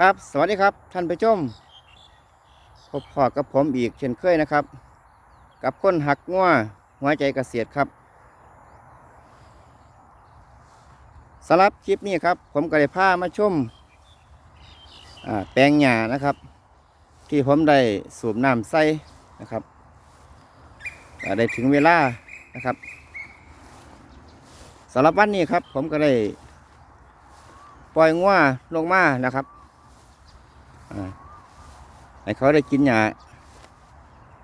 ครับ สวัสดีครับท่านผู้ชมพบพอกับผมอีกเช่นเคยนะครับ กับคนหักงัวหัวใจเกษตรครับสำหรับคลิปนี้ครับ ผมก็ได้พามาชมอ่าแปลงหญ้านะครับ ที่ผมได้สูบน้ำใส่นะครับได้ถึงเวลานะครับสำหรับวันนี้ครับ ผมก็ได้ปล่อยงัวลงมานะครับ ให้เขาได้กินหญ้า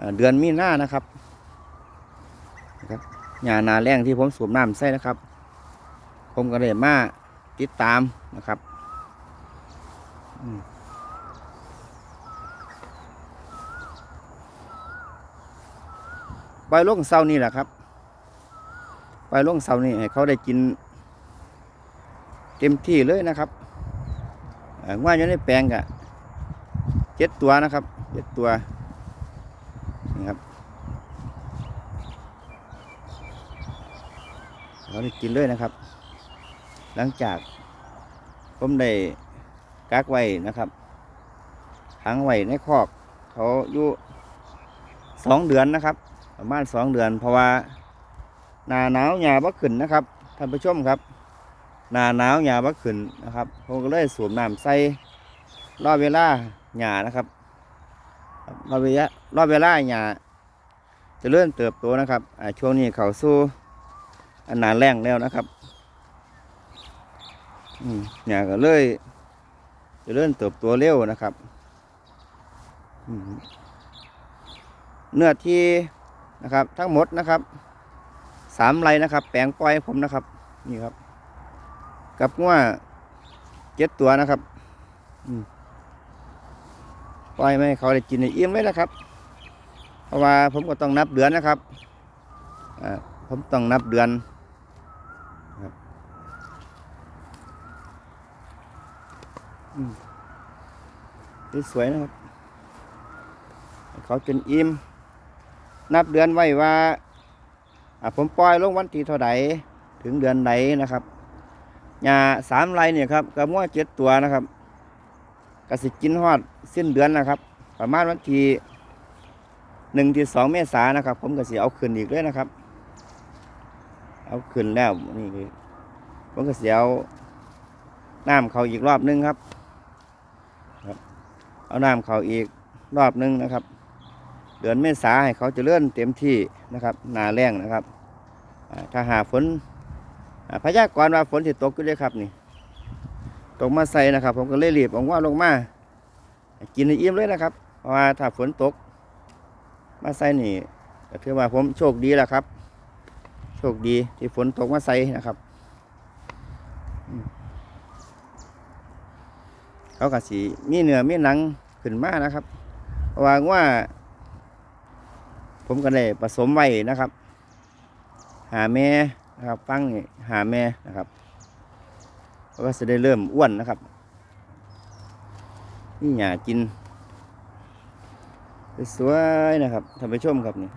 อ่าเดือนมีนานะครับนะครับหญ้านาแรงที่ผมสูบน้ำใส่นะครับ ผมก็เลยมาติดตามนะครับอืมปล่อยลงเสานี่แหละครับปล่อยลงเสานี่ให้เขาได้กิน เต็มที่เลยนะครับเอ่อง่วนอยู่ในแปลงกะ เจ็ดตัวนะครับเจ็ดตัวนี่ครับเขาได้กินเลยนะครับ หลังจากผมได้กักไว้นะครับขังไว้ในคอกเขาอยู่สองเดือนนะครับ ประมาณสองเดือน เพราะว่าหนาหนาวหยาบขึ้นนะครับท่านผู้ชมครับหนาหนาวหญ้าบขึ้นนะครับผมก็เลยสูบน้ำใส่รอบเวลา หญ้านะครับรอบเวลารอบเวลาหญ้าจะเริ่มเติบโตนะครับช่วงนี้เขาสู้อันหนาแรงแล้วนะครับหญ้าก็เลยจะเริ่มเติบโตเร็วนะครับเนื้อที่นะครับ ทั้งหมดนะครับสามไรนะครับ แปลงปล่อยผมนะครับนี่ครับ กับงัวเจ็ดตัวนะครับ อืม ปล่อยไม่ให้เขาได้กินได้อิ่มเลยนะครับ เพราะว่าผมก็ต้องนับเดือนนะครับผมต้องนับเดือนครับอืมสวยนะครับ เขาจนอิ่มนับเดือนไว้ว่าผมปล่อยลงวันที่เท่าใดถึงเดือนไหนนะครับหญ้าสามไรเนี่ยครับกระมัวเจ็ดตัวนะครับ กสิกินฮอดสิ้นเดือนนะครับ ประมาณวันที่หนึ่งที่สองเมษายนะครับ ผมก็สิเอาขึ้นอีกเลยนะครับ เอาขึ้นแล้วนี่คือผมก็สิเอาน้ำเขาอีกรอบหนึงครับครับ เอาน้ำเขาอีกรอบหนึงนะครับ เดือนเมษาให้เขาจะเลื่อนเต็มที่นะครับนาแรงนะครับถ้าหาฝนพยากรณ์ว่าฝนสิตกอยู่เลยครับนี่ ตกมาใส่นะครับ ผมก็เลยรีบออกว่าลงมา กินให้อิ่มเลยนะครับเพราะว่าถ้าฝนตก มาใส่นี่ก็ถือว่าผมโชคดีแล้วครับ โชคดีที่ฝนตกมาใส่นะครับเขาก็สีมีเนื้อมีหนังขึ้นมานะครับเพราะว่าว่า ผมก็ได้ผสมไว้นะครับ หาแม่นะครับฟังนี่หาแม่นะครับ ก็จะได้เริ่มอ้วนนะครับ นี่หยากินสวยนะครับท่านผู้ชมครับนี่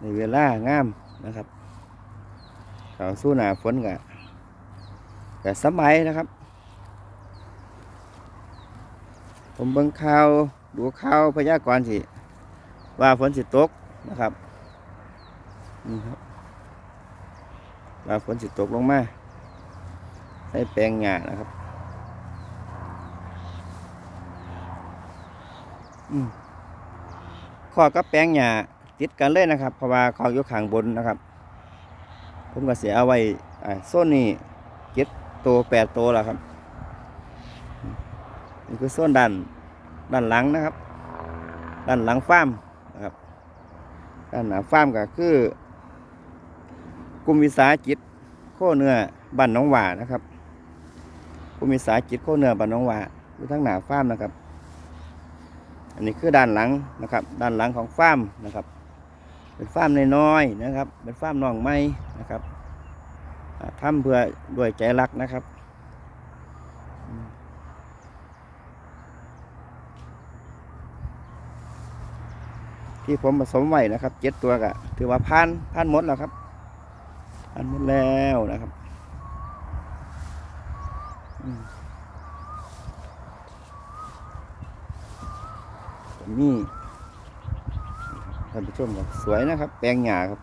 ในเวลางามนะครับเขาสู้หนาฝนกะแต่สมัยนะครับ ผมเบิ่งข่าวดูข่าวพยากรณ์สิ ว่าฝนสิตกนะครับนี่ครับ ว่าฝนสิตกลงมาใส่แปลงหญ้านะครับ อืมข้อกับแปลงหญ้าติดกันเลยนะครับ เพราะว่าขาอยู่ข้างบนนะครับ ผมก็เสียเอาไว้โซนนี้เจ็ดตัวแปดตัวแล้วครับนี่คือโซนด้านด้านหลังนะครับ ด้านหลังฟาร์มนะครับด้านหน้าฟาร์มก็คือ กลุ่มวิสาหกิจโคเนื้อบ้านน้องหว่านะครับกลุ่มวิสาหกิจโคเนื้อบ้านน้องหว่าอยู่ทั้งหนาฟาร์มนะครับ อันนี้คือด้านหลังนะครับ ด้านหลังของฟาร์มนะครับ เป็นฟาร์มน้อยๆนะครับ เป็นฟาร์มน้องไม้นะครับอ่าทำเพื่อด้วยใจรักนะครับที่ผมผสมไว้นะครับเจ็ดตัวก็ถือว่าพันพันหมดแล้วครับ พันหมดแล้วนะครับนี่ท่านผู้ชมครับสวยนะครับ แปลงหญ้าครับ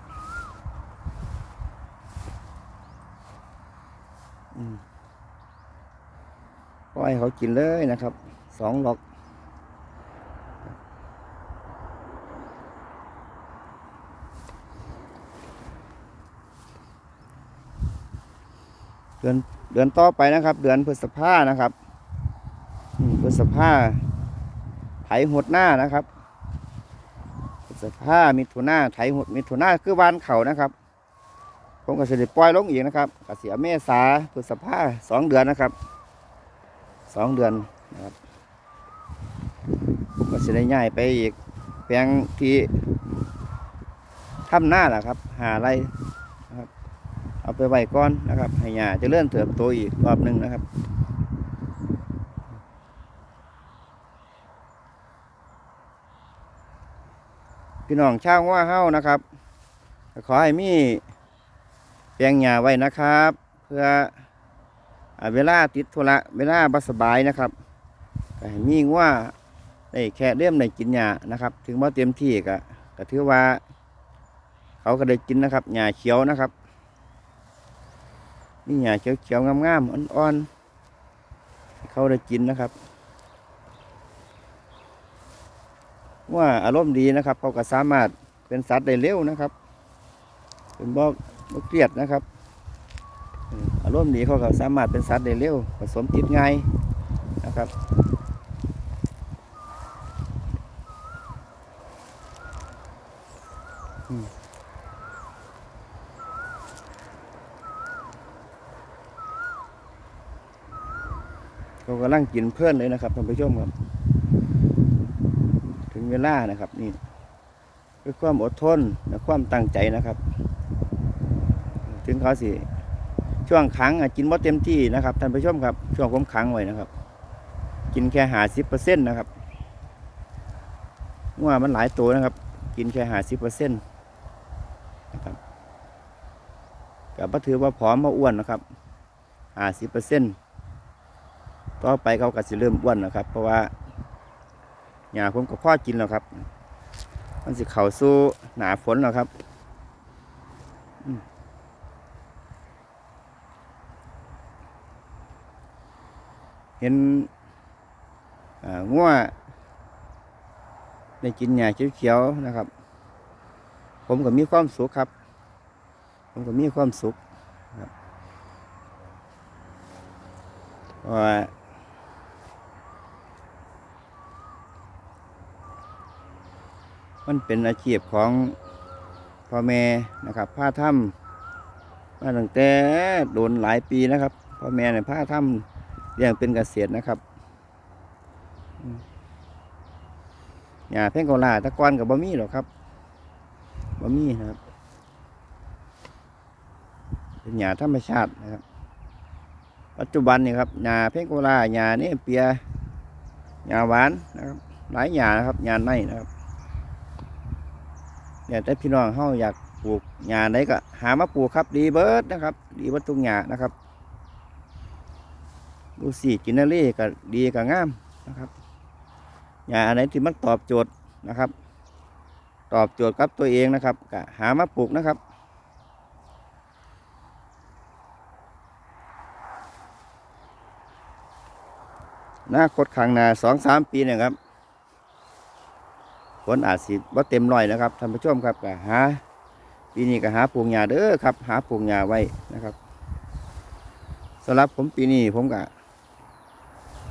ปล่อยเขากินเลยนะครับสองหลอก เดือนเดือนต่อไปนะครับ เดือนพฤษภานะครับอืมพฤษภาไถหดหน้านะครับพฤษภามิถุนาไถหดมิถุนาคือวานเขานะครับผมก็จะได้ปล่อยลงอีกนะครับกเสียเมษาพฤษภาสองเดือนนะครับสองเดือนนะครับผมก็จะได้ย้ายไปอีกแปลงที่ทำหน้าแหละครับ หาไร เอาไปไว้ก่อนนะครับให้หญ้าจะเลื่อนเติบโตอีกรอบหนึ่งนะครับพี่น้องชาวว่าเฮ้านะครับ ขอให้มีแปลงหญ้าไว้นะครับ เพื่ออเวลาติดธุระเวลาบัสบายนะครับให้มีว่าได้แค่เลี่ยมได้กินหญ้านะครับ ถึงว่าเต็มที่ก็ก็ถือว่า เขาก็ได้กินนะครับหญ้าเขียวนะครับ นี่หญ้าเขียวๆงามๆอ่อนๆให้เขาได้กินนะครับ ว่าอารมณ์ดีนะครับเขาก็สามารถเป็นสัตว์ได้เร็วนะครับเป็นบอกบกเครียดนะครับอืมอารมณ์ดีเขาก็สามารถเป็นสัตว์ได้เร็วผสมติดง่ายนะครับ กำลังกินเพื่อนเลยนะครับท่านผู้ชมครับ ถึงเวลานะครับ นี่ด้วยความอดทนและความตั้งใจนะครับ ถึงเขาสิช่วงขังกินบ่เต็มที่นะครับท่านผู้ชมครับ ช่วงผมขังไว้นะครับ กินแค่หาสิบเปอร์เซ็นต์นะครับว่ามันหลายตัวนะครับ กินแค่หาสิบเปอร์เซ็นต์นะครับกับบ่ถือว่าผอมมาอ้วนนะครับหาสิบเปอร์เซ็นต์ ต่อไปเขาก็สิเริ่มอ้วนนะครับ เพราะว่าหญ้าผมก็พ่อกินแล้วครับ มันสิเขาสู่หนาฝนแล้วครับเห็นอ่างัวได้กินหญ้าเขียวๆนะครับ ผมก็มีความสุขครับ ผมก็มีความสุขครับว่า มันเป็นอาชีพของพ่อแม่นะครับผ้าถ้ำมาตั้งแต่โดนหลายปีนะครับพ่อแม่เนี่ยผ้าถ้ำเลี้ยงเป็นเกษตรนะครับอืมหญ้าเพ่งโกลาตะกอนกับบะมี่หรอครับบะมี่นะครับ เป็นหญ้าธรรมชาตินะครับ ปัจจุบันนี่ครับหญ้าเพ่งโกลาหญ้าเนี่ยเปียหญ้าหวานนะครับ หลายหญ้านะครับหญ้าในนะครับ เนี่ยแต่พี่น้องเฮาอยากปลูกหญ้าไหนก็หามาปลูกครับดีเบิร์ดนะครับ ดีเบิร์ดทุกหญ้านะครับดูสิกินนารีก็ดีก็งามนะครับหญ้าอะไรที่มันตอบโจทย์นะครับ ตอบโจทย์กับตัวเองนะครับก็หามาปลูกนะครับหน้าคดขังหนาสองสามปีเนี่ยครับ ผลอาจสิบ่เต็มร้อยนะครับท่านผู้ชมครับก็หาปีนี้ก็หาปลูกหญ้าเด้อครับ หาปลูกหญ้าไว้นะครับสำหรับผมปีนี้ผมก็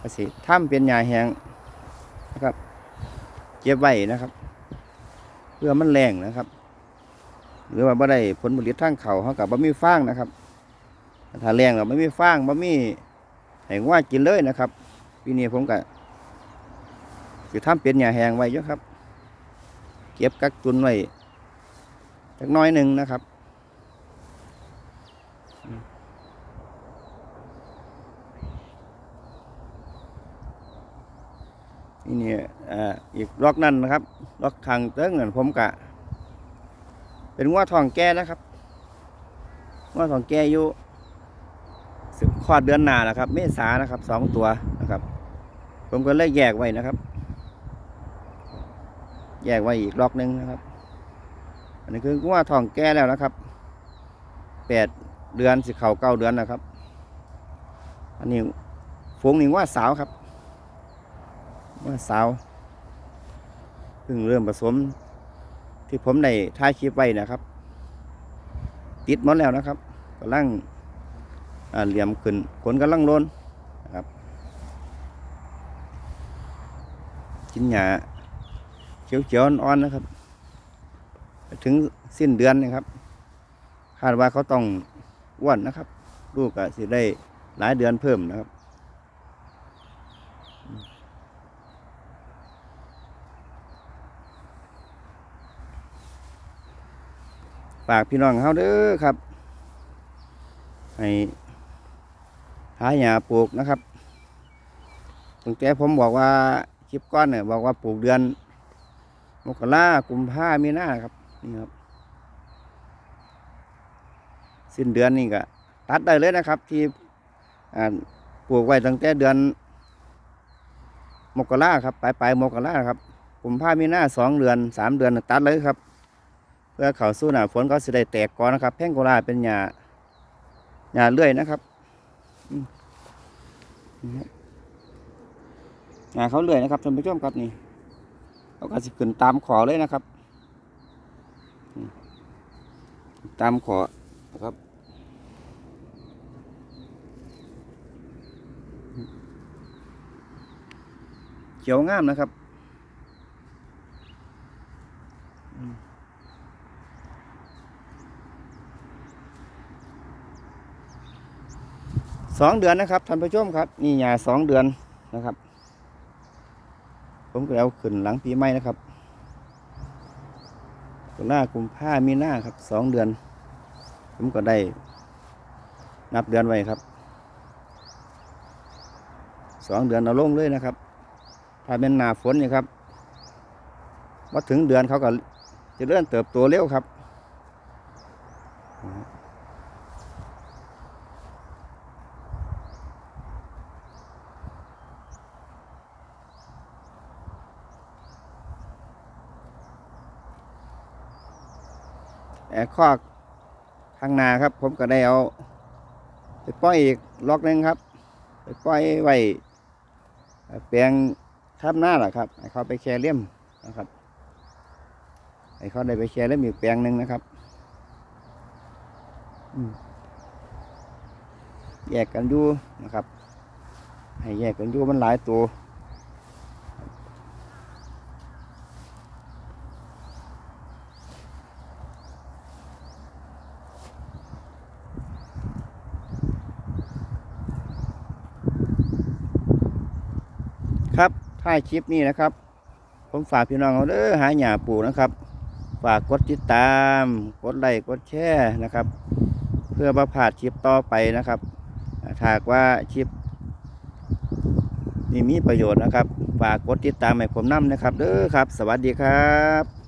ก็สิทำเป็นหญ้าแห้งนะครับเก็บไว้นะครับ เพื่อมันแรงนะครับ หรือว่าบ่ได้ผลผลิตทางเขาเขากับบ่มีฟางนะครับถ้าแรงเราไม่มีฟางบ่มีให้ว่ากินเลยนะครับปีนี้ผมก็สิทำเป็นหญ้าแห้งไว้เยอะครับ ก็บกักตุนไว้จักน้อยหนึ่งนะครับนี่เนี่ยอ่าอีกล็อกนั่นนะครับล็อกทางเติ้งนั่นผมกะ เป็นงัวทองแก่นะครับงัวทองแก่อยู่สิคลอดเดือนหนาแล้วครับ เมษานะครับสองตัวนะครับ ผมก็เลยแยกไว้นะครับ แยกไว้อีกล็อกหนึงนะครับ อันนี้คือว่าทองแก่แล้วนะครับแปดเดือนสิเข่าเก้าเดือนนะครับ อันนี้ฝูงนี่ว่าสาวครับ ว่าสาวเพิ่งเริ่มผสม ที่ผมได้ถ่ายคลิปไว้นะครับ ติดมดแล้วนะครับกำลังเหลี่ยมขึ้นขนกำลังโลนนะครับกินหญ้า เขียวๆอ่อนๆนะครับ ถึงสิ้นเดือนนะครับคาดว่าเขาต้องอ้วนนะครับ ลูกก็สิได้หลายเดือนเพิ่มนะครับฝากพี่น้องเขาเด้อครับ ให้หาหญ้าปลูกนะครับตั้งแต่ผมบอกว่าคลิปก้อนเนี่ยบอกว่าปลูกเดือน มกรากุมภามีนาครับ นี่ครับ สิ้นเดือนนี่ก็ตัดได้เลยนะครับ ที่ปลูกไว้ตั้งแต่เดือน มกราครับปลายปลายมกราครับกุมภามีนาสองเดือนสามเดือนตัดเลยครับ เพื่อเขาสู้หนาฝนก็จะได้แตกก่อนนะครับ แพ่งโกลาเป็นหญ้าหญ้าเลื่อยนะครับนี่ครับหญ้าเขาเลื่อยนะครับท่านผู้ชมครับนี่ เขาก็จะขึ้นตามขอเลยนะครับ ตามขอครับเขียวงามนะครับสองเดือนนะครับท่านผู้ชมครับ นี่หญ้าสองเดือนนะครับ ผมก็เอาขึ้นหลังปีใหม่นะครับตุลากุมภามีหน้าครับสองเดือน ผมก็ได้ นับเดือนไว้ครับสองเดือนเอาลงเลยนะครับ ถ้าเป็นหนาฝนนี่ครับว่าถึงเดือนเขาก็จะเริ่มเติบโตเร็วครับ แอคอกข้างนาครับ ผมก็ได้เอาไปปล่อยอีกล็อกหนึงครับ ไปปล่อยไว้เอ่อแปลงทับหน้าแหละครับให้เขาไปแคเลี่ยมนะครับให้เขาได้ไปแคเลี่ยมอีกแปลงหนึ่งนะครับแยกกันอยู่นะครับ ให้แยกกันอยู่มันหลายตัว ครับท้ายคลิปนี้นะครับ ผมฝากพี่น้องเอาเด้อหาหญ้าปลูกนะครับ ฝากกดติดตาม กดไลค์กดแชร์นะครับ เพื่อประพาดคลิปต่อไปนะครับถ้ากว่าคลิปนี่มีประโยชน์นะครับ ฝากกดติดตามให้ผมนำนะครับ เด้อครับ สวัสดีครับ